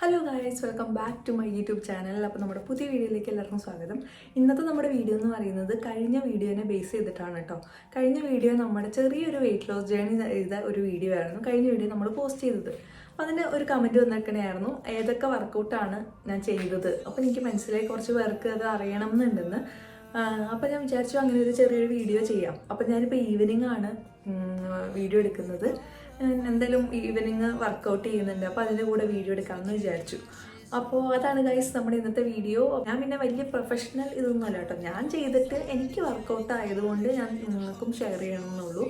Hello guys welcome back to my YouTube channel അപ്പോൾ നമ്മുടെ പുതിയ വീഡിയോയിലേക്ക് എല്ലാവർക്കും സ്വാഗതം. ഇന്നത്തെ നമ്മുടെ വീഡിയോ എന്ന് പറയുന്നത് കഴിഞ്ഞ വീഡിയോനെ ബേസ് ചെയ്തിട്ടാണ് കേട്ടോ കഴിഞ്ഞ വീഡിയോ നമ്മുടെ ചെറിയൊരു വെയിറ്റ് ലോസ് ജേണി ചെയ്ത ഒരു വീഡിയോ ആയിരുന്നു. കഴിഞ്ഞ വീഡിയോ നമ്മൾ പോസ്റ്റ് ചെയ്തത്. അതിന്റെ ഒരു കമന്റ് വന്നിരിക്കണായിരുന്നു ഏതൊക്കെ വർക്കൗട്ടാണ് ഞാൻ ചെയ്തത്? അപ്പോൾ എനിക്ക് മനസ്സിലായി കുറച്ച് പേർക്ക് അത് അറിയണം എന്നുണ്ടെന്ന് അപ്പോൾ ഞാൻ വിചാരിച്ചു അങ്ങനെ ഒരു ചെറിയൊരു വീഡിയോ ചെയ്യാം. അപ്പോൾ ഞാനിപ്പോൾ ഈവനിങ് ആണ് വീഡിയോ എടുക്കുന്നത്. എന്തായാലും ഈവനിങ് വർക്കൗട്ട് ചെയ്യുന്നുണ്ട്. അപ്പോൾ അതിന്റെ കൂടെ വീഡിയോ എടുക്കാമെന്ന് വിചാരിച്ചു. അപ്പോൾ അതാണ് ഗൈസ് നമ്മുടെ ഇന്നത്തെ വീഡിയോ ഞാൻ പിന്നെ വലിയ പ്രൊഫഷണൽ ഇതൊന്നുമല്ല കേട്ടോ. ഞാൻ ചെയ്തിട്ട് എനിക്ക് വർക്കൗട്ട് ആയതുകൊണ്ട് ഞാൻ നിങ്ങൾക്കും ഷെയർ ചെയ്യണമെന്നുള്ളൂ.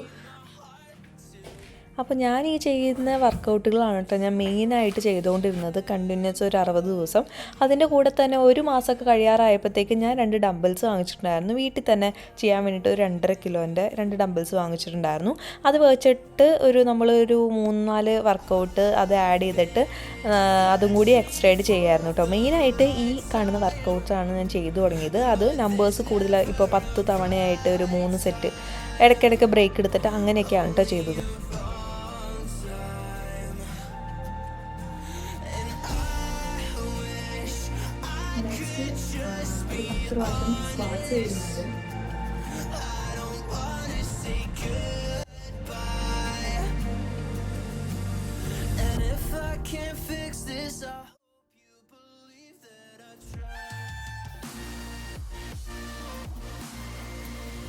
അപ്പോൾ ഞാൻ ഈ ചെയ്യുന്ന വർക്കൗട്ടുകളാണ് കേട്ടോ ഞാൻ മെയിനായിട്ട് ചെയ്തുകൊണ്ടിരുന്നത് കണ്ടിന്യൂസ് ഒരു അറുപത് ദിവസം. അതിന്റെ കൂടെ തന്നെ ഒരു മാസമൊക്കെ കഴിയാറായപ്പോഴത്തേക്കും ഞാൻ രണ്ട് ഡംബിൾസ് വാങ്ങിച്ചിട്ടുണ്ടായിരുന്നു. വീട്ടിൽ തന്നെ ചെയ്യാൻ വേണ്ടിയിട്ട് ഒരു രണ്ടര കിലോന്റെ രണ്ട് ഡംബിൾസ് വാങ്ങിച്ചിട്ടുണ്ടായിരുന്നു. അത് വെച്ചിട്ട് ഒരു നമ്മളൊരു മൂന്ന് നാല് വർക്കൗട്ട് അത് ആഡ് ചെയ്തിട്ട് അതും കൂടി എക്സ്ട്രൈഡ് ചെയ്യായിരുന്നു കേട്ടോ. മെയിനായിട്ട് ഈ കാണുന്ന വർക്കൗട്ട്സാണ് ഞാൻ ചെയ്തു തുടങ്ങിയത്. അത് നമ്പേഴ്സ് കൂടുതൽ ഇപ്പോൾ പത്ത് തവണയായിട്ട് ഒരു മൂന്ന് സെറ്റ് ഇടയ്ക്കിടയ്ക്ക് ബ്രേക്ക് എടുത്തിട്ട് അങ്ങനെയൊക്കെയാണ് കേട്ടോ ചെയ്തത്.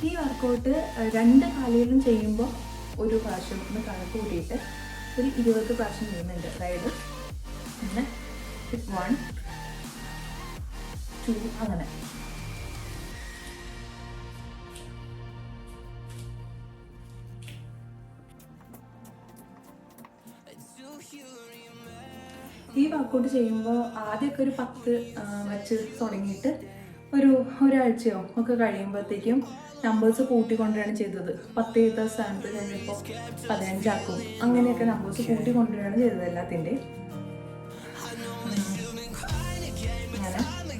ഈ വർക്കൗട്ട് രണ്ട് കാലുകളും ചെയ്യുമ്പോൾ ഒരു പ്രാവശ്യം ഒന്ന് കണക്ക് കൂട്ടിയിട്ട് ഒരു ഇരുപത് പ്രാവശ്യം ചെയ്യുന്നുണ്ട്. അതായത് പിന്നെ വൺ അങ്ങനെ ഈ വർക്കൗട്ട് ചെയ്യുമ്പോൾ ആദ്യമൊക്കെ ഒരു പത്ത് വെച്ച് തുടങ്ങിയിട്ട് ഒരു ഒരാഴ്ചയോ ഒക്കെ കഴിയുമ്പോഴത്തേക്കും നമ്പേഴ്സ് കൂട്ടിക്കൊണ്ടുവരികയാണ് ചെയ്തത്. പത്ത് ചെയ്ത സ്ഥാനത്ത് കഴിഞ്ഞപ്പോൾ പതിനഞ്ചാക്കും. അങ്ങനെയൊക്കെ നമ്പേഴ്സ് കൂട്ടിക്കൊണ്ടുവരികയാണ് ചെയ്തത് എല്ലാത്തിന്റെയും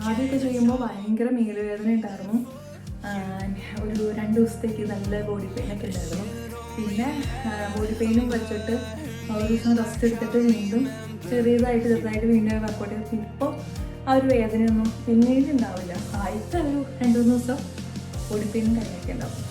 ആദ്യമൊക്കെ ചെയ്യുമ്പോൾ ഭയങ്കര മേലുവേദന ഉണ്ടായിരുന്നു. ഒരു രണ്ട് ദിവസത്തേക്ക് നല്ല ബോഡി പെയിൻ ഒക്കെ ഉണ്ടായിരുന്നു. പിന്നെ ബോഡി പെയിനും വെച്ചിട്ട് ഒരു ദിവസം റെസ്റ്റ് എടുത്തിട്ട് വീണ്ടും ചെറിയതായിട്ട് ചെറുതായിട്ട് വീണ്ടും വർക്കൗട്ട് ചെയ്ത്. ഇപ്പോൾ ആ ഒരു വേദനയൊന്നും പിന്നീട് ഉണ്ടാവില്ല. ആയിട്ട് ഒരു രണ്ട് മൂന്ന് ദിവസം ബോഡി പെയിനും കാര്യമൊക്കെ ഉണ്ടാവും.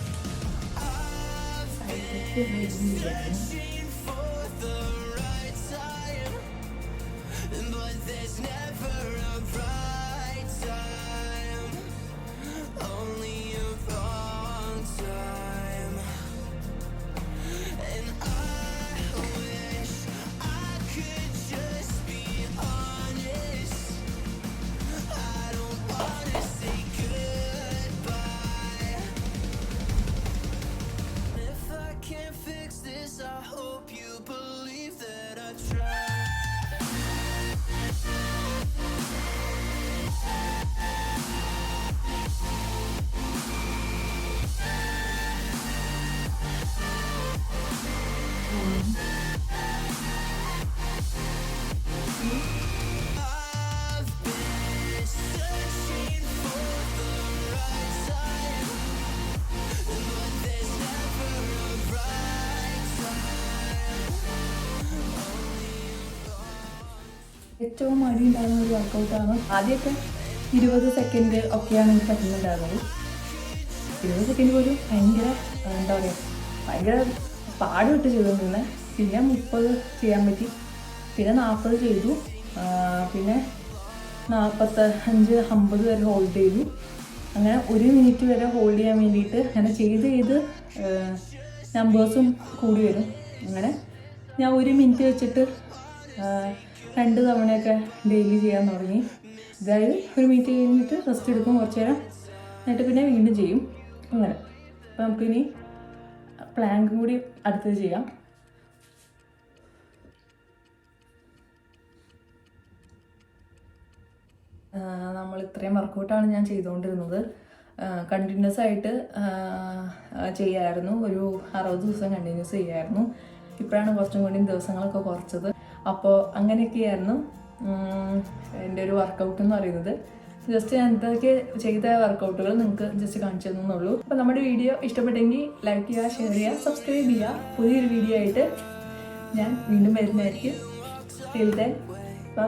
ഏറ്റവും മടി ഉണ്ടാകുന്ന ഒരു വർക്കൗട്ടാണ് ആദ്യമൊക്കെ ഇരുപത് സെക്കൻഡ് ഒക്കെയാണ് എനിക്ക് പറ്റുന്നുണ്ടാകുന്നത്. ഇരുപത് സെക്കൻഡ് പോലും ഭയങ്കര എന്താ പറയുക ഭയങ്കര പാടുപെട്ട് ചെയ്തുകൊണ്ടിരുന്നത് പിന്നെ മുപ്പത് ചെയ്യാൻ പറ്റി. പിന്നെ നാൽപ്പത് ചെയ്തു. പിന്നെ നാൽപ്പത്തി അഞ്ച് അമ്പത് വരെ ഹോൾഡ് ചെയ്തു. അങ്ങനെ ഒരു മിനിറ്റ് വരെ ഹോൾഡ് ചെയ്യാൻ വേണ്ടിയിട്ട് അങ്ങനെ ചെയ്ത് ചെയ്ത് നമ്പേഴ്സും കൂടി വരും. അങ്ങനെ ഞാൻ ഒരു മിനിറ്റ് വെച്ചിട്ട് രണ്ട് തവണയൊക്കെ ഡെയിലി ചെയ്യാൻ തുടങ്ങി. അതായത് ഒരു മീറ്റ് കഴിഞ്ഞിട്ട് റെസ്റ്റ് എടുക്കും കുറച്ച് നേരം. എന്നിട്ട് പിന്നെ വീണ്ടും ചെയ്യും. അങ്ങനെ. അപ്പോൾ നമുക്കിനി പ്ലാങ്ക് കൂടി അടുത്തത് ചെയ്യാം. നമ്മൾ ഇത്രയും വർക്കൗട്ടാണ് ഞാൻ ചെയ്തുകൊണ്ടിരുന്നത്. കണ്ടിന്യൂസ് ആയിട്ട് ചെയ്യായിരുന്നു. ഒരു അറുപത് ദിവസം കണ്ടിന്യൂസ് ചെയ്യായിരുന്നു. ഇപ്പോഴാണ് കുറച്ചും കൂടി ദിവസങ്ങളൊക്കെ കുറച്ചത്. അപ്പോൾ അങ്ങനെയൊക്കെയായിരുന്നു. എന്റെ ഒരു വർക്കൗട്ട് എന്ന് പറയുന്നത്. ജസ്റ്റ് ഞാൻ എന്തൊക്കെ ചെയ്ത വർക്കൗട്ടുകൾ നിങ്ങൾക്ക് ജസ്റ്റ് കാണിച്ചു തന്നുള്ളൂ അപ്പോൾ നമ്മുടെ വീഡിയോ ഇഷ്ടപ്പെട്ടെങ്കിൽ ലൈക്ക് ചെയ്യുക ഷെയർ ചെയ്യുക സബ്സ്ക്രൈബ് ചെയ്യുക. പുതിയൊരു വീഡിയോ ആയിട്ട് ഞാൻ വീണ്ടും വരുന്നതായിരിക്കും. Till then bye